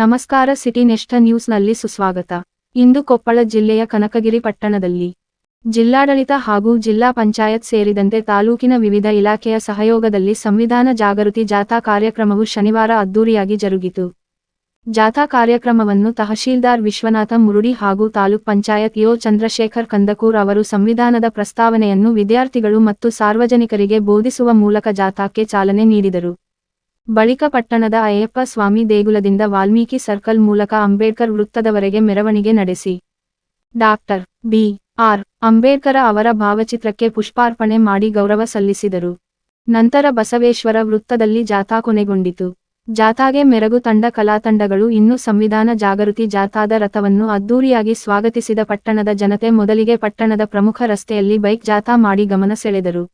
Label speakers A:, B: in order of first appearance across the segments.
A: ನಮಸ್ಕಾರ ಸಿಟಿ ನೆಷ್ಟ ನ್ಯೂಸ್ನಲ್ಲಿ ಸುಸ್ವಾಗತ. ಇಂದು ಕೊಪ್ಪಳ ಜಿಲ್ಲೆಯ ಕನಕಗಿರಿ ಪಟ್ಟಣದಲ್ಲಿ. ಜಿಲ್ಲಾಡಳಿತ ಹಾಗೂ ಜಿಲ್ಲಾ ಪಂಚಾಯತ್ ಸೇರಿದಂತೆ ತಾಲೂಕಿನ ವಿವಿಧ ಇಲಾಖೆಯ ಸಹಯೋಗದಲ್ಲಿ ಸಂವಿಧಾನ ಜಾಗೃತಿ ಜಾಥಾ ಕಾರ್ಯಕ್ರಮವು ಶನಿವಾರ ಅದ್ದೂರಿಯಾಗಿ ಜರುಗಿತು. ಜಾಥಾ ಕಾರ್ಯಕ್ರಮವನ್ನು ತಹಶೀಲ್ದಾರ್ ವಿಶ್ವನಾಥ ಮುರುಡಿ ಹಾಗೂ ತಾಲೂಕ್ ಪಂಚಾಯತ್ ಯೋ ಚಂದ್ರಶೇಖರ್ ಕಂದಕೂರ್ ಅವರು ಸಂವಿಧಾನದ ಪ್ರಸ್ತಾವನೆಯನ್ನು ವಿದ್ಯಾರ್ಥಿಗಳು ಮತ್ತು ಸಾರ್ವಜನಿಕರಿಗೆ ಬೋಧಿಸುವ ಮೂಲಕ ಜಾಥಾಕ್ಕೆ ಚಾಲನೆ ನೀಡಿದರು. ಬಳಿಕ ಪಟ್ಟಣದ ಅಯ್ಯಪ್ಪ ಸ್ವಾಮಿ ದೇಗುಲದಿಂದ ವಾಲ್ಮೀಕಿ ಸರ್ಕಲ್ ಮೂಲಕ ಅಂಬೇಡ್ಕರ್ ವೃತ್ತದವರೆಗೆ ಮೆರವಣಿಗೆ ನಡೆಸಿ. Doctor B. ಆರ್. ಅಂಬೇಡ್ಕರ ಅವರ ಭಾವಚಿತ್ರಕ್ಕೆ ಪುಷ್ಪಾರ್ಪಣೆ ಮಾಡಿ ಗೌರವ ಸಲ್ಲಿಸಿದರು. ನಂತರ ಬಸವೇಶ್ವರ ವೃತ್ತದಲ್ಲಿ ಜಾಥಾ ಕೊನೆಗೊಂಡಿತು. ಜಾಥಾಗೆ ಮೆರಗು ತಂಡ ಕಲಾತಂಡಗಳು ಇನ್ನು ಸಂವಿಧಾನ ಜಾಗೃತಿ ಜಾಥಾದ ರಥವನ್ನು ಅದ್ದೂರಿಯಾಗಿ ಸ್ವಾಗತಿಸಿದ ಪಟ್ಟಣದ ಜನತೆ ಮೊದಲಿಗೆ ಪಟ್ಟಣದ ಪ್ರಮುಖ ರಸ್ತೆಯಲ್ಲಿ ಬೈಕ್ ಜಾಥಾ ಮಾಡಿ ಗಮನ ಸೆಳೆದರು.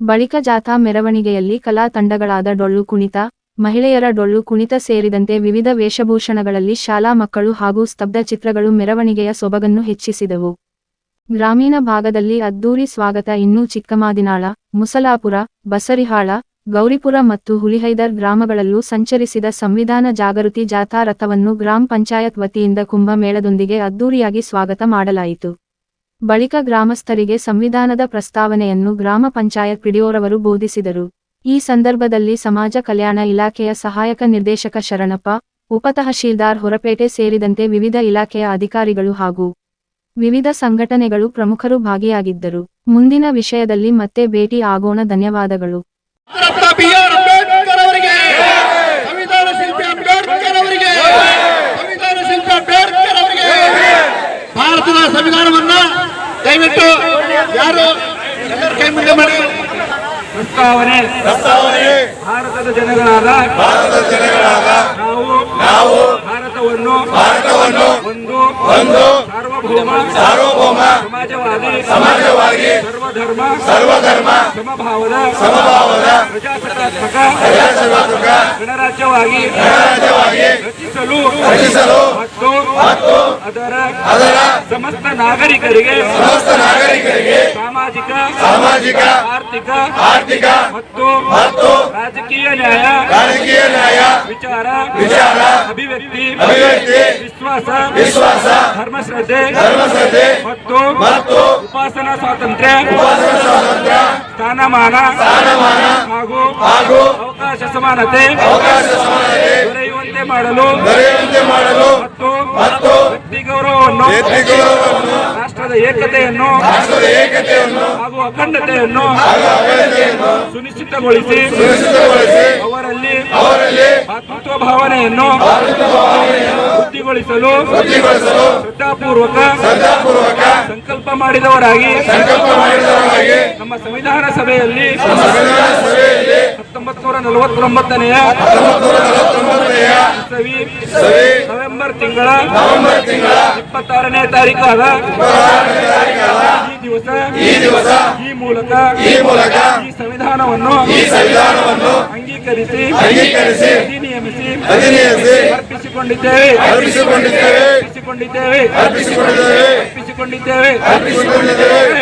A: ಬಳಿಕ ಜಾಥಾ ಮೆರವಣಿಗೆಯಲ್ಲಿ ಕಲಾ ತಂಡಗಳಾದ ಡೊಳ್ಳು ಕುಣಿತ, ಮಹಿಳೆಯರ ಡೊಳ್ಳು ಕುಣಿತ ಸೇರಿದಂತೆ ವಿವಿಧ ವೇಷಭೂಷಣಗಳಲ್ಲಿ ಶಾಲಾ ಮಕ್ಕಳು ಹಾಗೂ ಸ್ತಬ್ಧ ಚಿತ್ರಗಳು ಮೆರವಣಿಗೆಯ ಸೊಬಗನ್ನು ಹೆಚ್ಚಿಸಿದವು. ಗ್ರಾಮೀಣ ಭಾಗದಲ್ಲಿ ಅದ್ದೂರಿ ಸ್ವಾಗತ ಇನ್ನೂ ಚಿಕ್ಕಮಾದಿನಾಳ, ಮುಸಲಾಪುರ, ಬಸರಿಹಾಳ, ಗೌರಿಪುರ ಮತ್ತು ಹುಲಿಹೈದರ್ ಗ್ರಾಮಗಳಲ್ಲೂ ಸಂಚರಿಸಿದ ಸಂವಿಧಾನ ಜಾಗೃತಿ ಜಾಥಾ ರಥವನ್ನು ಗ್ರಾಮ ಪಂಚಾಯತ್ ವತಿಯಿಂದ ಕುಂಭಮೇಳದೊಂದಿಗೆ ಅದ್ದೂರಿಯಾಗಿ ಸ್ವಾಗತ ಮಾಡಲಾಯಿತು. ಬಳಿಕ ಗ್ರಾಮಸ್ಥರಿಗೆ ಸಂವಿಧಾನದ ಪ್ರಸ್ತಾವನೆಯನ್ನು ಗ್ರಾಮ ಪಂಚಾಯತ್ ಪಿಡಿಯೋರವರು ಬೋಧಿಸಿದರು. ಈ ಸಂದರ್ಭದಲ್ಲಿ ಸಮಾಜ ಕಲ್ಯಾಣ ಇಲಾಖೆಯ ಸಹಾಯಕ ನಿರ್ದೇಶಕ ಶರಣಪ್ಪ ಉಪತಹಶೀಲ್ದಾರ್ ಹೊರಪೇಟೆ ಸೇರಿದಂತೆ ವಿವಿಧ ಇಲಾಖೆಯ ಅಧಿಕಾರಿಗಳು ಹಾಗೂ ವಿವಿಧ ಸಂಘಟನೆಗಳು ಪ್ರಮುಖರು ಭಾಗಿಯಾಗಿದ್ದರು. ಮುಂದಿನ ವಿಷಯದಲ್ಲಿ ಮತ್ತೆ ಭೇಟಿ ಆಗೋಣ. ಧನ್ಯವಾದಗಳು.
B: ಭಾರತದ ದಯವಿಟ್ಟು ಯಾರು ಎಲ್ಲರೂ ಕೈ ಮುಂದೆ ಮಾಡಿ.
C: ಪ್ರಸ್ತಾವನೆ.
B: ಪ್ರಸ್ತಾವನೆ.
C: ಭಾರತದ ಜನಗಳಾದ
B: ಭಾರತದ ಜನಗಳಾದ
C: ನಾವು
B: ನಾವು
C: ಭಾರತವನ್ನು
B: ಭಾರತವನ್ನು
C: ಒಂದು
B: ಒಂದು
C: ಸಾರ್ವಭೌಮ
B: ಸಾರ್ವಭೌಮ
C: ಸಮಾಜವಾದಿ
B: ಸಮಾಜವಾಗಿ
C: ಸರ್ವಧರ್ಮ
B: ಸರ್ವಧರ್ಮ
C: ಸಮಭಾವದ
B: ಸಮಭಾವದ
C: ಪ್ರಜಾಸತ್ತಾತ್ಮಕ
B: ಪ್ರಜಾಸತ್ತಾತ್ಮಕ
C: ಗಣರಾಜ್ಯವಾಗಿ
B: ಗಣರಾಜ್ಯವಾಗಿ
C: ನಾಗರಿಕರಿಗೆ
B: ಸಮಸ್ತ ನಾಗರಿಕರಿಗೆ
C: ಸಾಮಾಜಿಕ
B: ಸಾಮಾಜಿಕ
C: ಆರ್ಥಿಕ
B: ಆರ್ಥಿಕ
C: ಮತ್ತು
B: ಮತ್ತು
C: ರಾಜಕೀಯ ನ್ಯಾಯ
B: ರಾಜಕೀಯ ನ್ಯಾಯ
C: ವಿಚಾರ
B: ವಿಚಾರ
C: ಅಭಿವ್ಯಕ್ತಿ
B: ಅಭಿವ್ಯಕ್ತಿ
C: ವಿಶ್ವಾಸ
B: ವಿಶ್ವಾಸ
C: ಧರ್ಮಶ್ರದ್ಧೆ
B: ಧರ್ಮಶ್ರದ್ಧೆ
C: ಮತ್ತು
B: ಮತ್ತು
C: ಉಪಾಸನಾ ಸ್ವಾತಂತ್ರ್ಯ
B: ಉಪಾಸನಾ ಸ್ವಾತಂತ್ರ್ಯ
C: ಸ್ಥಾನಮಾನ
B: ಸ್ಥಾನಮಾನ
C: ಹಾಗೂ
B: ಹಾಗೂ
C: ಅವಕಾಶ ಸಮಾನತೆ
B: ಅವಕಾಶ ಸಮಾನತೆ
C: ದೊರೆಯುವಂತೆ ಮಾಡಲು
B: ದೊರೆಯುವಂತೆ ಮಾಡಲು
C: ಮತ್ತು
B: ಮತ್ತು
C: ವ್ಯಕ್ತಿ ಗೌರವವನ್ನು ರಾಷ್ಟ್ರದ ಏಕತೆಯನ್ನು
B: ರಾಷ್ಟ್ರದ ಏಕತೆಯನ್ನು
C: ಹಾಗೂ ಅಖಂಡತೆಯನ್ನು ಸುನಿಶ್ಚಿತಗೊಳಿಸಿ ಅವರಲ್ಲಿ
B: ಅವರಲ್ಲಿ
C: ಭಾತೃತ್ವ ಭಾವನೆಯನ್ನು ವೃದ್ಧಿಗೊಳಿಸಲು ಶ್ರದ್ಧಾಪೂರ್ವಕ ಸಂಕಲ್ಪ ಮಾಡಿದವರಾಗಿ
B: ಸಂಕಲ್ಪ ಮಾಡಿದವರಾಗಿ
C: ನಮ್ಮ ಸಂವಿಧಾನ ಸಭೆಯಲ್ಲಿ
B: ಸಂವಿಧಾನ ಸಭೆಯಲ್ಲಿ
C: ಹತ್ತೊಂಬತ್ತು ನೂರ ನಲವತ್ತೊಂಬತ್ತನೆಯ ನವೆಂಬರ್ ತಿಂಗಳ
B: ನವೆಂಬರ್ ತಿಂಗಳ
C: ಇಪ್ಪತ್ತಾರನೇ ತಾರೀಕಾದ ಈ ದಿವಸ
B: ಈ
C: ಮೂಲಕ
B: ಈ ಮೂಲಕ
C: ಈ ಸಂವಿಧಾನವನ್ನು
B: ಈ ಸಂವಿಧಾನವನ್ನು
C: ಅಂಗೀಕರಿಸಿ
B: ಅಂಗೀಕರಿಸಿ
C: ಅಧಿನಿಯಮಿಸಿ ಅರ್ಪಿಸಿಕೊಂಡಿದ್ದೇವೆ.
B: ಅರ್ಪಿಸಿಕೊಂಡಿದ್ದೇವೆ.
C: ಅರ್ಪಿಸಿಕೊಂಡಿದ್ದೇವೆ.
B: ಅರ್ಪಿಸಿಕೊಂಡಿದ್ದೇವೆ.